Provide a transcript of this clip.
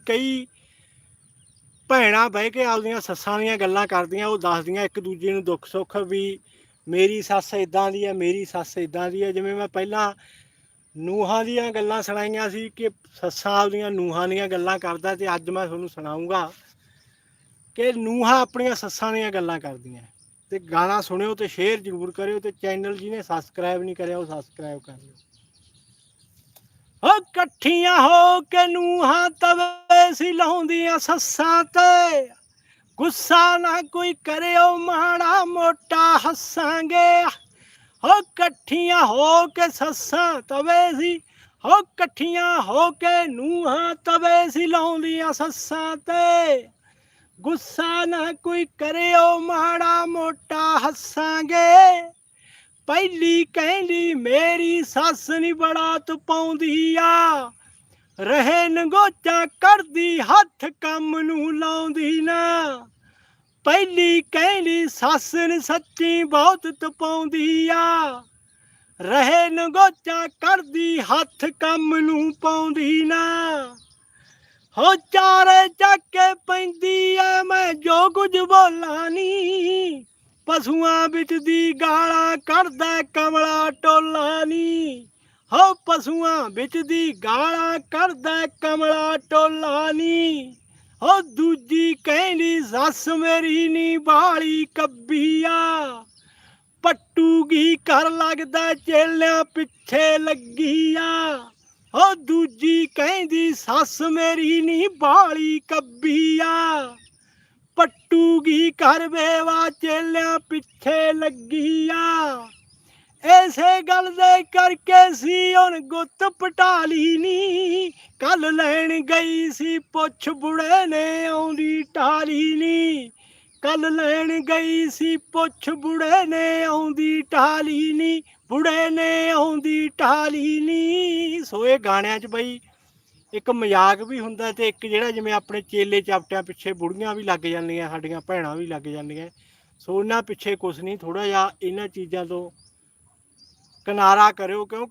ਕਈ ਭੈਣਾਂ ਬਹਿ ਕੇ ਆਪਦੀਆਂ ਸੱਸਾਂ ਦੀਆਂ ਗੱਲਾਂ ਕਰਦੀਆਂ, ਉਹ ਦੱਸਦੀਆਂ ਇੱਕ ਦੂਜੇ ਨੂੰ ਦੁੱਖ ਸੁੱਖ ਵੀ ਮੇਰੀ ਸੱਸ ਇਦਾਂ ਦੀ ਹੈ, ਮੇਰੀ ਸੱਸ ਇਦਾਂ ਦੀ ਹੈ। ਜਿਵੇਂ ਮੈਂ ਪਹਿਲਾਂ ਨੂਹਾਂ ਦੀਆਂ ਗੱਲਾਂ ਸੁਣਾਈਆਂ ਸੀ ਕਿ ਸੱਸਾਂ ਆਪਦੀਆਂ ਨੂਹਾਂ ਦੀਆਂ ਗੱਲਾਂ ਕਰਦਾ ਤੇ ਅੱਜ ਮੈਂ ਤੁਹਾਨੂੰ ਸੁਣਾਉਂਗਾ ਕਿ ਨੂਹਾਂ ਆਪਣੀਆਂ ਸੱਸਾਂ ਦੀਆਂ ਗੱਲਾਂ ਕਰਦੀਆਂ। ਤੇ ਗਾਣਾ ਸੁਣਿਓ ਤੇ ਸ਼ੇਅਰ ਜ਼ਰੂਰ ਕਰਿਓ ਤੇ ਚੈਨਲ ਜਿਹਨੇ ਸਬਸਕ੍ਰਾਈਬ ਨਹੀਂ ਕਰਿਆ, ਉਹ ਸਬਸਕ੍ਰਾਈਬ ਕਰ ਲਿਓ। ਓ ਇਕੱਠੀਆਂ ਹੋ ਕੇ ਨੂਹਾਂ ਤਵੇ ਸੀ ਲਾਉਂਦੀਆਂ ਸੱਸਾਂ ਤੇ। ਗੁੱਸਾ ਨਾ ਕੋਈ ਕਰਿਓ, ਮਾੜਾ ਮੋਟਾ ਹੱਸਾਂਗੇ। ਹੋ ਇਕੱਠੀਆਂ ਹੋ ਕੇ ਸੱਸਾਂ ਤਵੇ ਸੀ। ਹੋ ਇਕੱਠੀਆਂ ਹੋ ਕੇ ਨੂਹਾਂ ਤਵੇ ਸੀ ਲਾਉਂਦੀਆਂ ਸੱਸਾਂ ਤੇ। ਗੁੱਸਾ ਨਾ ਕੋਈ ਕਰਿਓ, ਮਾੜਾ ਮੋਟਾ ਹੱਸਾਂਗੇ। ਪਹਿਲੀ ਕਹਿੰਦੀ ਮੇਰੀ ਸੱਸ ਨੀ ਬੜਾ ਤਪਾਉਂਦੀ ਆ। ਰਹੇ ਨਗੋਚਾ ਕਰਦੀ, ਹੱਥ ਕੰਮ ਨੂੰ ਲਾਉਂਦੀ ਨਾ। ਪਹਿਲੀ ਕਹਿੰਦੀ ਸੱਸ ਨੀ ਸੱਚੀ ਬਹੁਤ ਤਪਾਉਂਦੀ ਆ। ਰਹੇ ਨਗੋਚਾ ਕਰਦੀ, ਹੱਥ ਕੰਮ ਨੂੰ ਪਾਉਂਦੀ ਨਾ। ਹੋ ਚਾਰੇ ਚੱਕ ਕੇ ਪੈਂਦੀ ਐ ਮੈਂ ਜੋ ਕੁਝ ਬੋਲਾਂ ਨੀ। ਪਸ਼ੂਆਂ ਵਿੱਚ ਦੀ ਗਾਲਾਂ ਕੱਢਦਾ ਕਮਲਾ ਟੋਲਾ ਨੀ। ਹੋ ਪਸ਼ੂਆਂ ਵਿੱਚ ਦੀ ਗਾਲਾਂ ਕਰਦਾ ਕਮਲਾ ਟੋਲਾ ਨੀ ਹੋ ਦੂਜੀ ਕਹਿੰਦੀ, ਸੱਸ ਮੇਰੀ ਨੀ ਬਾਲੀ ਕੱਬੀਆ। ਪੱਟੂਗੀ ਕਰ ਲੱਗਦਾ ਚੇਲਿਆਂ ਪਿੱਛੇ ਲੱਗੀ ਆ ਓ ਦੂਜੀ ਕਹਿੰਦੀ, ਸੱਸ ਮੇਰੀ ਨੀ ਬਾਲੀ ਕੱਬੀਆ। ਪੱਟੂਗੀ ਕਰ ਵੇਵਾ, ਚੇਲਿਆਂ ਪਿੱਛੇ ਲੱਗੀ ਐਸੇ ਗੱਲ ਦੇ ਕਰਕੇ ਸੀ ਹੁਣ ਗੁੱਤ ਪਟਾਲੀ ਨੀ ਕੱਲ ਲੈਣ ਗਈ ਸੀ ਪੁੱਛ ਬੁੜੇ ਨੇ ਆਉਂਦੀ ਟਾਲੀ ਨੀ ਕੱਲ ਲੈਣ ਗਈ ਸੀ ਪੁੱਛ ਬੁੜੇ ਨੇ ਆਉਂਦੀ ਟਾਲੀ ਨੀ ਬੁੜੇ ਨੇ ਆਉਂਦੀ ਟਾਲੀ ਨੀ ਸੋ ਇਹ ਗਾਣਿਆਂ 'ਚ ਬਈ ਇੱਕ ਮਜ਼ਾਕ ਵੀ ਹੁੰਦਾ ਤੇ ਇੱਕ ਜਿਹੜਾ ਜਿਵੇਂ ਆਪਣੇ ਚੇਲੇ ਚਾਪਟਿਆਂ ਪਿੱਛੇ ਬੁੜੀਆਂ ਵੀ ਲੱਗ ਜਾਂਦੀਆਂ, ਸਾਡੀਆਂ ਭੈਣਾਂ ਵੀ ਲੱਗ ਜਾਂਦੀਆਂ। ਸੋ ਇਹਨਾਂ ਪਿੱਛੇ ਕੁਛ ਨਹੀਂ ਥੋੜਾ ਜਿਹਾ ਇਹਨਾਂ ਚੀਜ਼ਾਂ ਤੋਂ ਕਿਨਾਰਾ ਕਰਿਓ ਕਿਉਂਕਿ